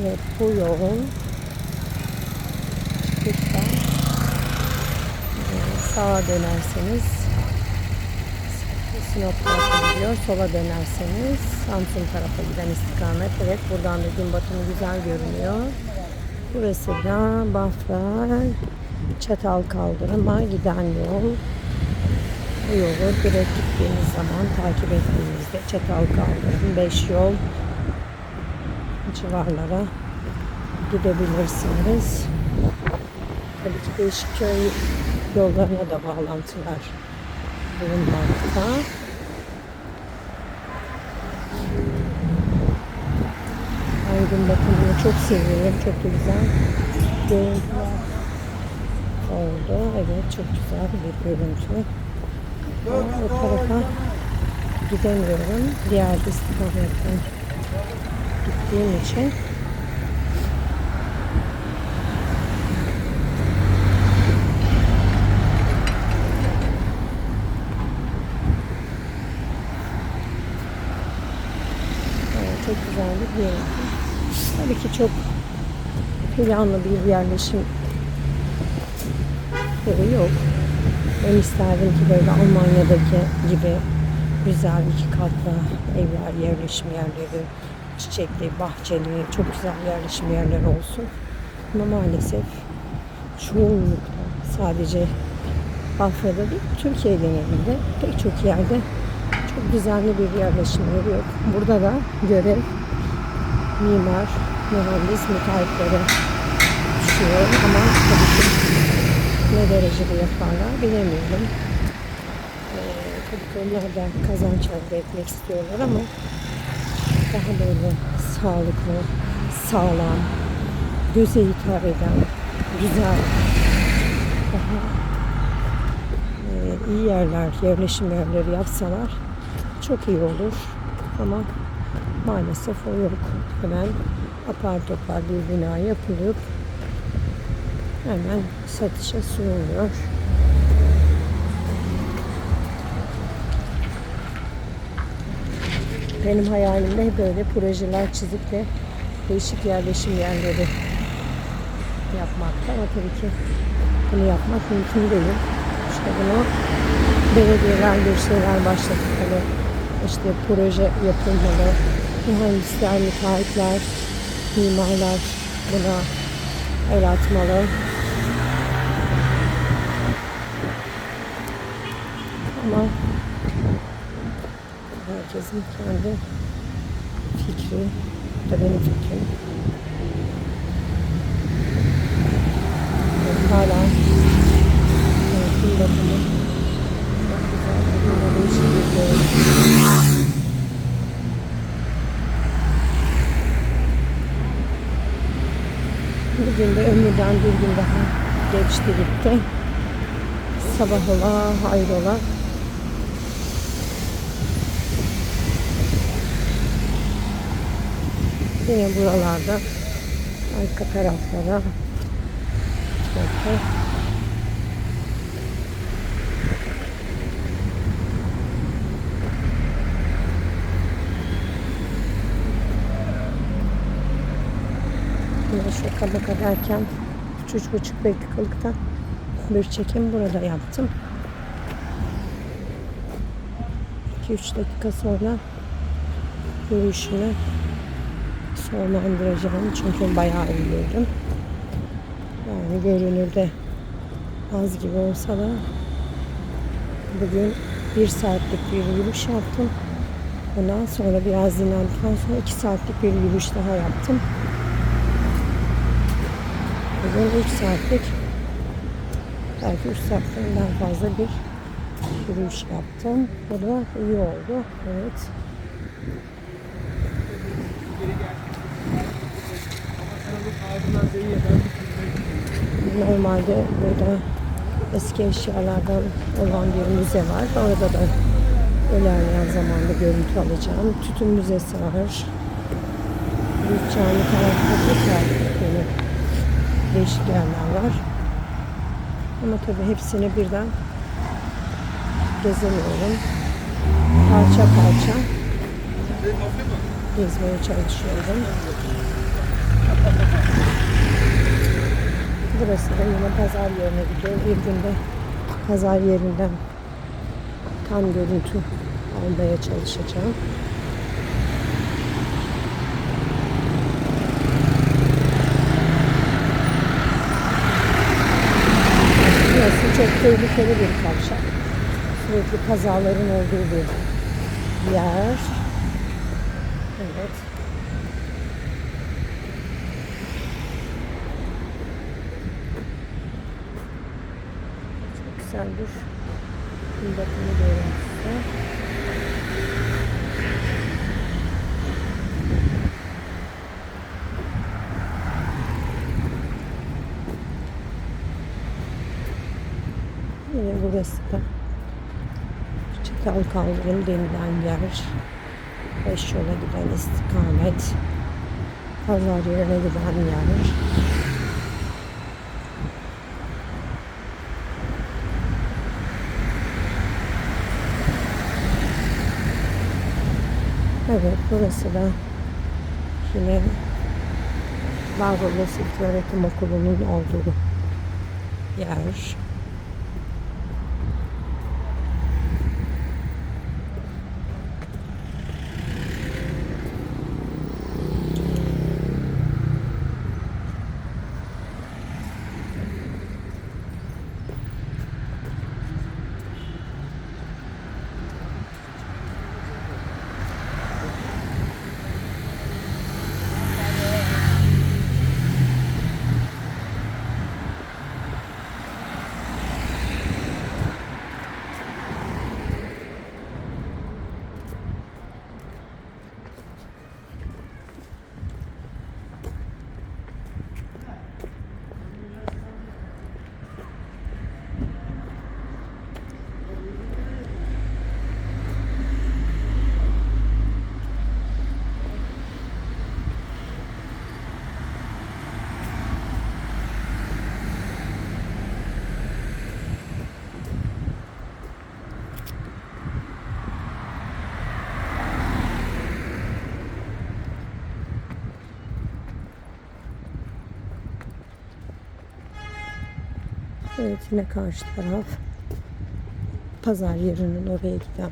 Evet bu yol çıkışta e, sağa dönerseniz Sinop tarafa gidiyor. Sola dönerseniz Samsun tarafa giden istikamet. Evet buradan da gün batımı güzel görünüyor. Burası da Bafra Çatal Kaldırım'a giden yol. Bu yolu direkt gittiğiniz zaman takip ettiğinizde Çatal Kaldırım 5 yol civarlara gidebilirsiniz. Tabii ki değişik köy yollarına da bağlantılar bulunmakta. Aydın bakımını çok seviyorum. Çok güzel görüntüler oldu. Evet çok güzel bir görüntü. O tarafa gidemiyorum. Diğer istikametten gittiğim için. Çok güzel bir görüntü. Tabii ki çok planlı bir yerleşim yeri yok. Ben isterdim ki böyle Almanya'daki gibi güzel iki katlı evler, yerleşim yerleri, çiçekli, bahçeli, çok güzel yerleşim yerleri olsun. Ama maalesef çoğunlukla sadece Bafra'da değil, Türkiye genelinde pek çok yerde çok düzenli bir yerleşim yeri yok. Burada da görev mimar, mühendis, müteahhitlere düşüyor ama tabii ki ne derecede yaparlar bilemiyorum. Ee, tabii ki onlar da kazanç elde etmek istiyorlar ama daha böyle sağlıklı, sağlam, göze hitap eden, güzel, daha e, iyi yerler, yerleşim yerleri yapsalar çok iyi olur. Ama maalesef o yok. Hemen apar topar bir bina yapılıp hemen satışa sunuluyor. Benim hayalimde böyle projeler çizip de değişik yerleşim yerleri yapmakta ama tabii ki bunu yapmak mümkün değil. İşte bunu belediyeler bir şeyler başlatmalı. İşte proje yapılmalı. Mühendisler, müteahhitler, mimarlar buna el atmalı. Ama herkesin kendi fikri, da benim fikrim. Hala evet, gün batımı çok. Bugün de ömrümden bir gün daha geçti gitti. Sabah ola, hayrola. Yine buralarda arka taraflara. Yine şu kabaka derken üç, üç buçuk dakikalıkta bir çekim burada yaptım. 2-3 dakika sonra yürüyüşümü sonlandıracağım. Çünkü bayağı yürüdüm. Yani görünürde az gibi olsa da bugün bir saatlik bir yürüyüş yaptım. Ondan sonra biraz dinlendikten sonra iki saatlik bir yürüyüş daha yaptım. Bugün 3 saatlik belki 3 saatten daha fazla bir yürüyüş yaptım. Bu da iyi oldu. Evet. Normalde burada eski eşyalardan olan bir müze var. Orada da ilerleyen zamanda görüntü alacağım. Tütün müzesi var. Büyük Cami tarafta tekrar böyle değişik yerler var. Ama tabii hepsini birden gezemiyorum. Parça parça gezmeye çalışıyorum. Burası da yine pazar yerine gidiyor. Bir günde pazar yerinden tam görüntü almaya çalışacağım. Burası çok tehlikeli bir kavşak. Sürekli kazaların olduğu bir yer. Evet. Çok güzel bir gün batımı görüntüsü. Yine burası da Çatal Kaldırım denilen yer. Beş yola giden istikamet. Pazar yerine giden yer. Evet burası da yine Barbaros İlköğretim Okulu'nun olduğu yer. Evet yine karşı taraf pazar yerinin oraya giden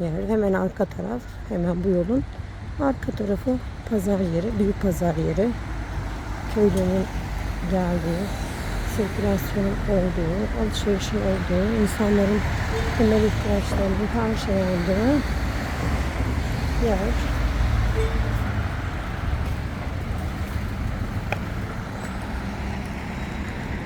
yer. Hemen arka taraf hemen bu yolun arka tarafı pazar yeri, büyük pazar yeri. Köylünün geldiği, sirkülasyonun olduğu, alışverişin olduğu, insanların temel ihtiyaçlarının her şey olduğu yer.